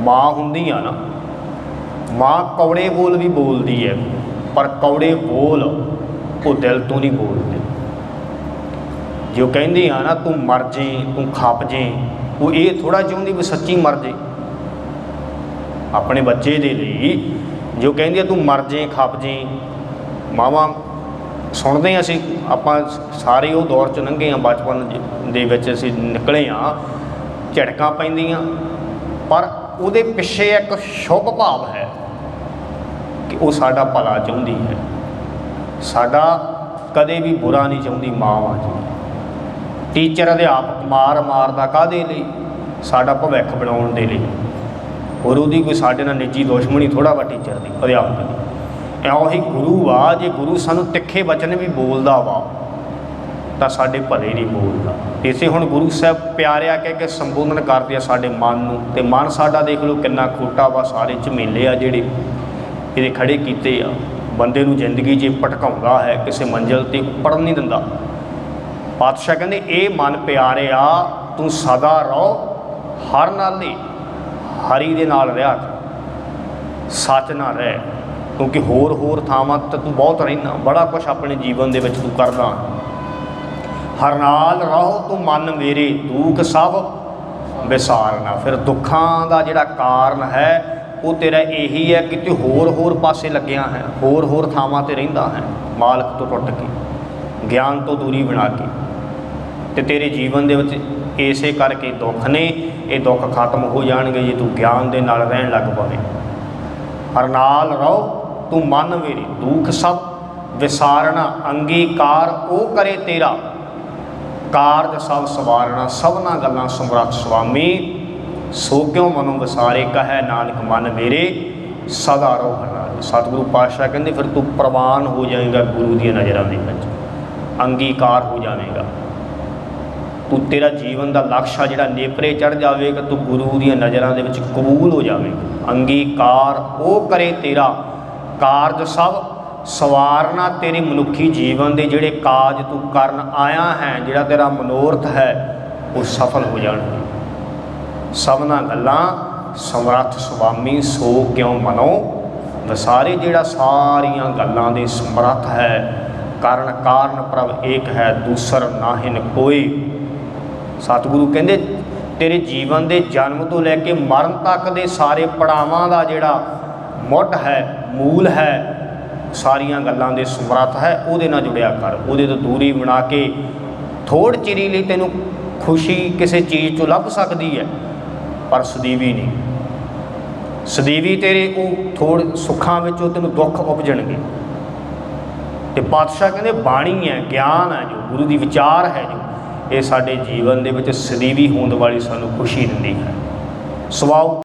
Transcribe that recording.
ਮਾਂ ਹੁੰਦੀ ਆ ਨਾ, ਮਾਂ ਕੌੜੇ ਬੋਲ ਵੀ ਬੋਲਦੀ ਹੈ ਪਰ ਕੌੜੇ ਬੋਲ ਉਹ ਦਿਲ ਤੋਂ ਨਹੀਂ ਬੋਲਦੇ। ਜੋ ਕਹਿੰਦੀ ਆ ਨਾ, ਤੂੰ ਮਰ ਜੇ, ਤੂੰ ਖੱਪ ਜੇ, ਉਹ ਇਹ ਥੋੜਾ ਚਾਹੁੰਦੀ ਵੀ ਸੱਚੀ ਮਰ ਜੇ। ਆਪਣੇ ਬੱਚੇ ਦੇ ਲਈ ਜੋ ਕਹਿੰਦੀ ਆ, ਤੂੰ ਮਰ ਜੇ, ਖੱਪ ਜੇ, ਮਾਵਾਂ ਸੁਣਦੇ ਹਾਂ ਅਸੀਂ, ਆਪਾਂ ਸਾਰੇ ਉਹ ਦੌਰ ਚ ਲੰਘੇ ਆ, ਬਚਪਨ ਦੇ ਵਿੱਚ ਅਸੀਂ ਨਿਕਲੇ ਆ ਝਟਕਾਂ ਪੈਂਦੀਆਂ। ਪਰ ਉਹਦੇ ਪਿੱਛੇ ਇੱਕ ਸ਼ੁਭ ਭਾਵ ਹੈ ਕਿ ਉਹ ਸਾਡਾ ਭਲਾ ਚਾਹੁੰਦੀ ਹੈ। ਸਾਡਾ ਕਦੇ ਵੀ ਬੁਰਾ ਨਹੀਂ ਚਾਹੁੰਦੀ, ਮਾਂ ਆ ਜੀ। ਟੀਚਰ ਅਧਿਆਪਕ ਮਾਰ ਮਾਰਦਾ ਕਾਦੇ ਲਈ? ਸਾਡਾ ਭਵਿੱਖ ਬਣਾਉਣ ਦੇ ਲਈ। ਹੋਰ ਉਹਦੀ ਕੋਈ ਸਾਡੇ ਨਾਲ ਨਿੱਜੀ ਦੁਸ਼ਮਣੀ ਥੋੜਾ ਵਾ ਟੀਚਰ ਦੀ, ਅਧਿਆਪਕ ਦੀ। ਐਉਂ ਉਹੀ ਗੁਰੂ ਆ, ਜੇ ਗੁਰੂ ਸਾਨੂੰ ਤਿੱਖੇ ਵਚਨ ਵੀ ਬੋਲਦਾ ਵਾ ਤਾਂ ਸਾਡੇ ਭਲੇ ਨਹੀਂ ਬੋਲਦਾ। ਇਸੇ ਹੁਣ ਗੁਰੂ ਸਾਹਿਬ ਪਿਆਰਿਆ ਕਹਿ ਕੇ ਸੰਬੋਧਨ ਕਰਦੇ ਆ ਸਾਡੇ ਮਨ ਨੂੰ। ਤੇ ਮਨ ਸਾਡਾ ਦੇਖ ਲਓ ਕਿੰਨਾ ਖੋਟਾ ਵਾ, ਸਾਰੇ ਝਮੇਲੇ ਆ ਜਿਹੜੇ ਇਹਦੇ ਖੜੇ ਕੀਤੇ ਆ। ਬੰਦੇ ਨੂੰ ਜ਼ਿੰਦਗੀ 'ਚ ਭਟਕਾਉਂਦਾ ਹੈ, ਕਿਸੇ ਮੰਜ਼ਿਲ ਤੇ ਪੜਨ ਨਹੀਂ ਦਿੰਦਾ। ਪਾਤਸ਼ਾਹ ਕਹਿੰਦੇ, ਇਹ ਮਨ ਪਿਆਰਿਆ ਤੂੰ ਸਦਾ ਰਹੋ, ਹਰ ਨਾਲੇ ਹਰੀ ਦੇ ਨਾਲ ਰਿਹਾ ਸੱਚ ਨਾਲ ਰਹਿ, ਕਿਉਂਕਿ ਹੋਰ ਹੋਰ ਥਾਵਾਂ ਤੇ ਤੂੰ ਬਹੁਤ ਰਹਿਣਾ ਬੜਾ ਕੁਝ ਆਪਣੇ ਜੀਵਨ ਦੇ ਵਿੱਚ ਤੂੰ ਕਰਦਾ। ਹਰ ਨਾਲ ਰਹੋ ਤੂੰ ਮਨ ਮੇਰੇ ਦੂਖ ਸਭ ਵਿਸਾਰਨਾ ਫਿਰ ਦੁੱਖਾਂ ਦਾ ਜਿਹੜਾ ਕਾਰਨ ਹੈ, ਉਹ ਤੇਰਾ ਇਹੀ ਹੈ ਕਿ ਤੂੰ ਹੋਰ ਹੋਰ ਪਾਸੇ ਲੱਗਿਆ ਹੈ, ਹੋਰ ਹੋਰ ਥਾਵਾਂ ਤੇ ਰਹਿੰਦਾ ਹੈ। ਮਾਲਕ ਤੋਂ ਟੁੱਟ ਕੇ, ਗਿਆਨ ਤੋਂ ਦੂਰੀ ਬਣਾ ਕੇ। ਤੇ ਤੇਰੇ ਜੀਵਨ ਦੇ ਵਿੱਚ ਇਸੇ ਕਰਕੇ ਦੁੱਖ ਨੇ, ਇਹ ਦੁੱਖ ਖਤਮ ਹੋ ਜਾਣਗੇ ਜੇ ਤੂੰ ਗਿਆਨ ਦੇ ਨਾਲ ਰਹਿਣ ਲੱਗ ਪਵੇਂ। ਹਰ ਨਾਲ ਰਹੋ, ਤੂੰ ਮਨ ਮੇਰੀ ਦੁੱਖ ਸਭ ਵਿਸਾਰਣਾ ਅੰਗੀਕਾਰ ਉਹ ਕਰੇ ਤੇਰਾ ਕਾਰਜ ਸਭ ਸਵਾਰਣਾ ਸਭਨਾ ਗੱਲਾਂ ਸਮਰੱਥ ਸੁਆਮੀ। ਸੋ ਕਿਉ ਮਨੋ ਵਿਸਾਰੇ, ਕਹੈ ਨਾਨਕ ਮਨ ਮੇਰੇ, ਸਦਾ ਰਹੋ ਸਤਿਗੁਰੂ ਪਾਤਸ਼ਾਹ ਕਹਿੰਦੇ, ਫਿਰ ਤੂੰ ਪ੍ਰਵਾਨ ਹੋ ਜਾਏਗਾ ਗੁਰੂ ਦੀਆਂ ਨਜ਼ਰਾਂ ਦੇ ਵਿੱਚ। ਅੰਗੀਕਾਰ ਹੋ ਜਾਵੇਗਾ। ਤੂੰ ਤੇਰਾ ਜੀਵਨ ਦਾ ਲਕਸ਼ ਆ ਜਿਹੜਾ ਨੇਪਰੇ ਚੜ ਜਾਵੇਗਾ, ਤੂੰ ਗੁਰੂ ਦੀਆਂ ਨਜ਼ਰਾਂ ਦੇ ਵਿੱਚ ਕਬੂਲ ਹੋ ਜਾਵੇਗਾ। ਅੰਗੀਕਾਰ ਉਹ ਕਰੇ ਤੇਰਾ। ਕਾਰਜ ਸਭ ਸਵਾਰਨਾ ਤੇਰੇ ਮਨੁੱਖੀ ਜੀਵਨ ਦੇ ਜਿਹੜੇ ਕਾਜ ਤੂੰ ਕਰਨ ਆਇਆ ਹੈ, ਜਿਹੜਾ ਤੇਰਾ ਮਨੋਰਥ ਹੈ, ਉਹ ਸਫਲ ਹੋ ਜਾਣਗੇ ਸਭਨਾ ਗੱਲਾਂ, ਸਮਰੱਥ ਸੁਆਮੀ ਸੋ ਕਿਉ ਮਨੋ? ਵਸਾਰੇ ਜਿਹੜਾ ਸਾਰੀਆਂ ਗੱਲਾਂ ਦੇ ਸਮਰੱਥ ਹੈ, ਕਾਰਨ ਕਾਰਨ ਪ੍ਰਭ ਏਕ ਹੈ, ਦੂਸਰ ਨਾਹਿਨ ਕੋਈ ਸਤਿਗੁਰੂ ਕਹਿੰਦੇ, ਤੇਰੇ ਜੀਵਨ ਦੇ ਜਨਮ ਤੋਂ ਲੈ ਕੇ ਮਰਨ ਤੱਕ ਦੇ ਸਾਰੇ ਪੜਾਵਾਂ ਦਾ ਜਿਹੜਾ ਮੁੱਢ ਹੈ, ਮੂਲ ਹੈ ਸਾਰੀਆਂ ਗੱਲਾਂ ਦੇ ਸਮਰੱਥ ਹੈ, ਉਹਦੇ ਨਾਲ ਜੁੜਿਆ ਕਰ। ਉਹਦੇ ਤੋਂ ਦੂਰੀ ਬਣਾ ਕੇ ਥੋੜ ਚਿਰੀ ਲਈ ਤੈਨੂੰ ਖੁਸ਼ੀ ਕਿਸੇ ਚੀਜ਼ ਤੋਂ ਲੱਭ ਸਕਦੀ ਹੈ, ਪਰ ਸਦੀਵੀ ਨਹੀਂ। ਸਦੀਵੀ ਤੇਰੇ ਉਹ ਥੋੜ ਸੁੱਖਾਂ ਵਿੱਚੋਂ ਤੈਨੂੰ ਦੁੱਖ ਉਪਜਣਗੇ। ਤੇ ਪਾਤਸ਼ਾਹ ਕਹਿੰਦੇ, ਬਾਣੀ ਹੈ, ਗਿਆਨ ਹੈ ਜੋ, ਗੁਰੂ ਦੀ ਵਿਚਾਰ ਹੈ ਜੋ, ਇਹ ਸਾਡੇ ਜੀਵਨ ਦੇ ਵਿੱਚ ਸਦੀਵੀ ਹੋਣ ਵਾਲੀ ਸਾਨੂੰ ਖੁਸ਼ੀ ਦਿੰਦੀ ਹੈ। ਸਵਾਉ